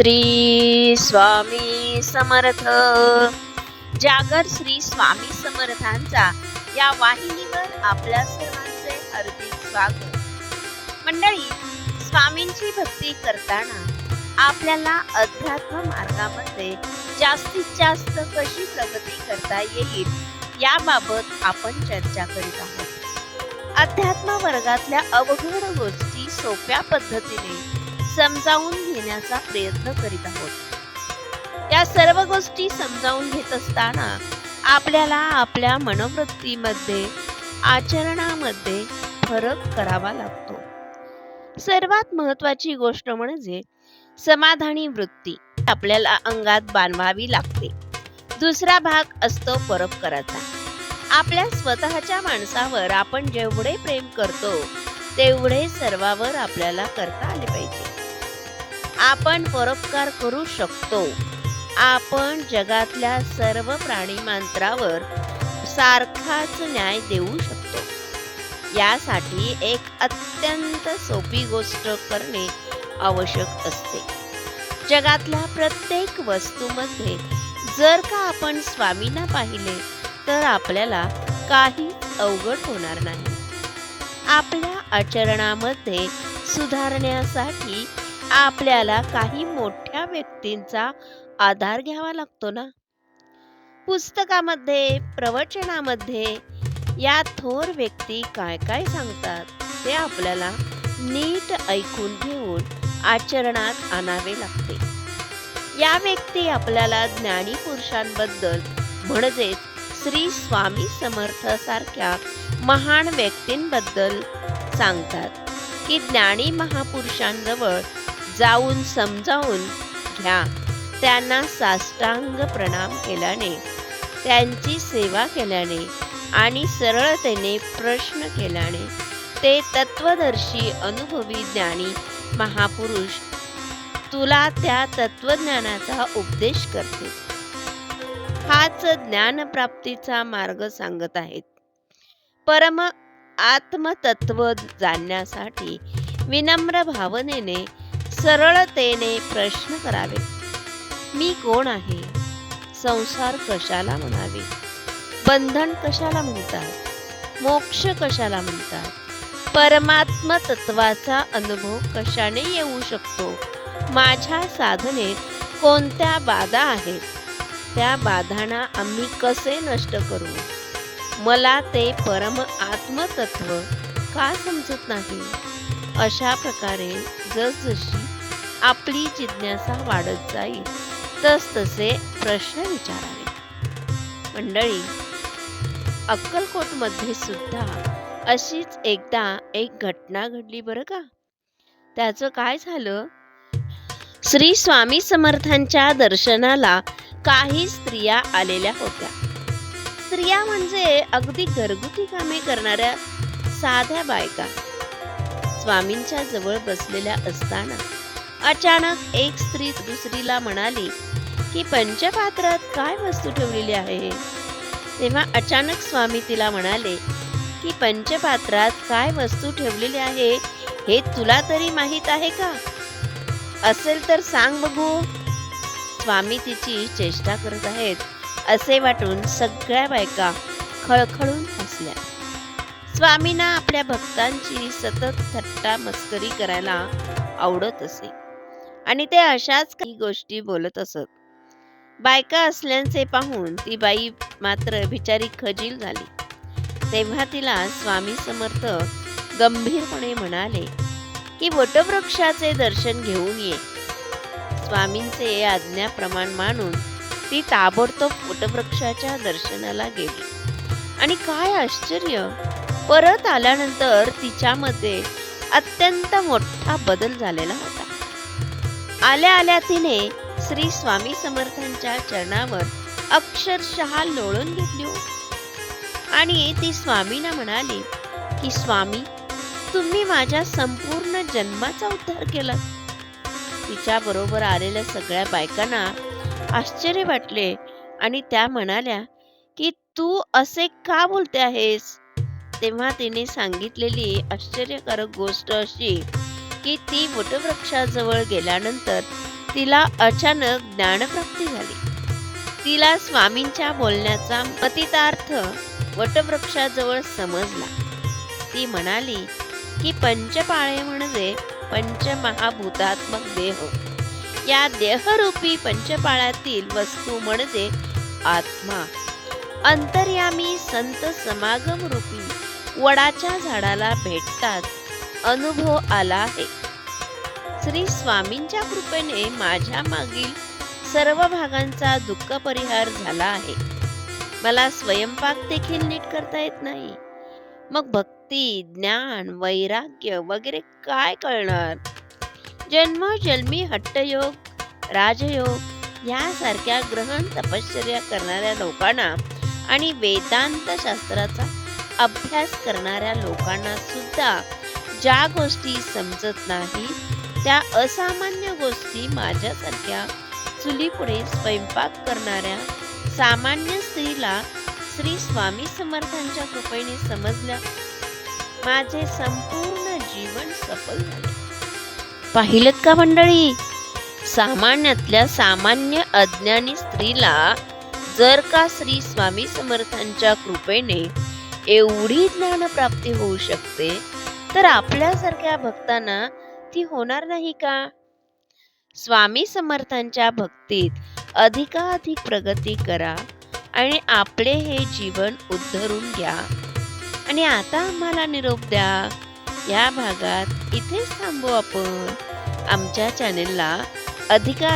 श्री स्वामी समर्थ. जागर श्री स्वामी समर्थांचा या वाहिनीवर आपल्या सर्वांचे हार्दिक स्वागत. मंडळी स्वामींची भक्ती करताना आपल्याला अध्यात्म मार्गामध्ये जास्तीत जास्त कशी प्रगती करता येईल याबाबत आपण चर्चा करीत आहोत. अध्यात्म वर्गातल्या अवघड गोष्टी सोप्या पद्धतीने समजावून घेण्याचा प्रयत्न करीत आहोत. या सर्व गोष्टी समजावून घेत असताना आपल्याला आपल्या मनोवृत्तीमध्ये आचरणामध्ये फरक करावा लागतो. सर्वात महत्वाची गोष्ट म्हणजे समाधानी वृत्ती. आपल्याला अंगात बांधवावी लागते. दुसरा भाग असतो परोपकाराचा आपल्या स्वतःच्या माणसावर आपण जेवढे प्रेम करतो तेवढे सर्वावर आपल्याला करता आले पाहिजे. आपण परोपकार करू शकतो. आपण जगातल्या सर्व प्राणी मांत्रावर सारखाच न्याय देऊ शकतो. यासाठी एक अत्यंत सोपी गोष्ट करणे आवश्यक असते. जगातल्या प्रत्येक वस्तूमध्ये जर का आपण स्वामींना पाहिले तर आपल्याला काही अवघड होणार नाही. आपल्या आचरणामध्ये सुधारण्यासाठी आपल्याला काही मोठ्या व्यक्तींचा आधार घ्यावा लागतो ना? पुस्तकामध्ये प्रवचनामध्ये या थोर व्यक्ती काय काय सांगतात ते आपल्याला नीट ऐकून घेऊन आचरणात आणावे लागते. या व्यक्ती आपल्याला ज्ञानी पुरुषांबद्दल म्हणजेच श्री स्वामी समर्थ सारख्या महान व्यक्तींबद्दल सांगतात की ज्ञानी महापुरुषांजवळ जाऊन समजावून घ्या. त्यांना साष्टांग प्रणाम केल्याने त्यांची सेवा केल्याने आणि सरळतेने प्रश्न केल्याने ते तत्वदर्शी अनुभवी ज्ञानी महापुरुष तुला त्या तत्वज्ञानाचा उपदेश करते. हाच ज्ञानप्राप्तीचा मार्ग सांगत आहेत. परम आत्मतत्व जाणण्यासाठी विनम्र भावनेने सरळतेने प्रश्न करावे. मी कोण आहे? संसार कशाला म्हणावे? बंधन कशाला म्हणतात? मोक्ष कशाला म्हणतात? परमात्म तत्वाचा अनुभव कशाने येऊ शकतो? माझ्या साधनेत कोणत्या बाधा आहेत? त्या बाधांना आम्ही कसे नष्ट करू? मला ते परम आत्मतत्व का समजत नाही? अशा प्रकारे जसजशी आपली जिज्ञासा वाढत जाईल तसतसे प्रश्न विचारावे. मंडळी अक्कलकोटमध्ये सुद्धा अशीच एकदा एक घटना घडली बरं का? त्याचं काय झालं? श्री स्वामी समर्थांच्या दर्शनाला काही स्त्रिया आलेल्या होत्या. स्त्रिया म्हणजे अगदी घरगुती कामे करणाऱ्या साध्या बायका. स्वामींच्या जवळ बसलेल्या असताना अचानक एक स्त्री दुसरीला म्हणाली की पंचपात्रात काय वस्तू ठेवलेली आहे? तेव्हा अचानक स्वामी तिला म्हणाले की पंचपात्रात काय वस्तू ठेवलेली आहे हे तुला तरी माहीत आहे का? असेल तर सांग बघू. स्वामी तिची चेष्टा करत आहेत असे वाटून सगळ्या बायका खळखळून हसल्या. स्वामींना आपल्या भक्तांची सतत थट्टा मस्करी करायला आवडत असे. आणि ते अशाच काही गोष्टी बोलत असत. बायका असल्याचे पाहून ती बाई मात्र बिचारी खजील झाली. तेव्हा तिला स्वामी समर्थ गंभीरपणे म्हणाले की वटवृक्षाचे दर्शन घेऊन ये. स्वामींचे आज्ञाप्रमाण मानून ती ताबडतोब वटवृक्षाच्या दर्शनाला गेली. आणि काय आश्चर्य! परत आल्यानंतर तिच्यामध्ये अत्यंत मोठा बदल झालेला होता. आल्या आल्या तिने श्री स्वामी समर्थांच्या चरणावर अक्षरशः लोळून घेतली होती. आणि ती स्वामींना म्हणाली की स्वामी तुम्ही माझ्या संपूर्ण जन्माचा उद्धार केला. तिच्या बरोबर आलेल्या सगळ्या बायकांना आश्चर्य वाटले आणि त्या म्हणाल्या की तू असे का बोलते आहेस? तेव्हा तिने सांगितलेली आश्चर्यकारक गोष्ट अशी की ती वटवृक्षाजवळ गेल्यानंतर तिला अचानक ज्ञानप्राप्ती झाली. तिला स्वामींच्या बोलण्याचा पतितार्थ वटवृक्षाजवळ समजला. ती म्हणाली की पंचपाळे म्हणजे पंचमहाभूतात्मक देह. या देहरूपी पंचपाळातील वस्तू म्हणजे आत्मा. अंतर्यामी संत समागम रूपी वडाच्या झाडाला भेटताच अनुभव आला आहे. श्री स्वामींच्या कृपेने माझ्या मागील सर्व भागांचा दुःख परिहार झाला आहे. मला स्वयंपाक देखील नीट करता येत नाही. मग भक्ती ज्ञान वैराग्य वगैरे काय कळणार? जन्मजन्मी हट्टयोग राजयोग यासारख्या ग्रहण तपश्चर्या करणाऱ्या लोकांना आणि वेदांत शास्त्राचा अभ्यास करणाऱ्या लोकांना सुद्धा ज्या गोष्टी समजत नाही त्या असामान्य गोष्टी माझ्यासारख्या चुलीपुढे स्वयंपाक करणाऱ्या सामान्य स्त्रीला श्री स्वामी समर्थांच्या कृपेने समजल्या. माझे संपूर्ण जीवन सफल झाले. पाहिलं का मंडळी? सामान्यातल्या सामान्य अज्ञानी स्त्रीला जर का श्री स्वामी समर्थांच्या कृपेने एवढी ज्ञानप्राप्ती होऊ शकते? तर आपल्यासारख्या भक्तांना ती होणार नाही का? स्वामी समर्थांच्या भक्तीत अधिकाधिक प्रगती करा आणि आपले हे जीवन उद्धरून घ्या. आणि आता आम्हाला निरोप द्या. या भागात इथेच थांबू आपण. आमच्या चॅनेलला अधिका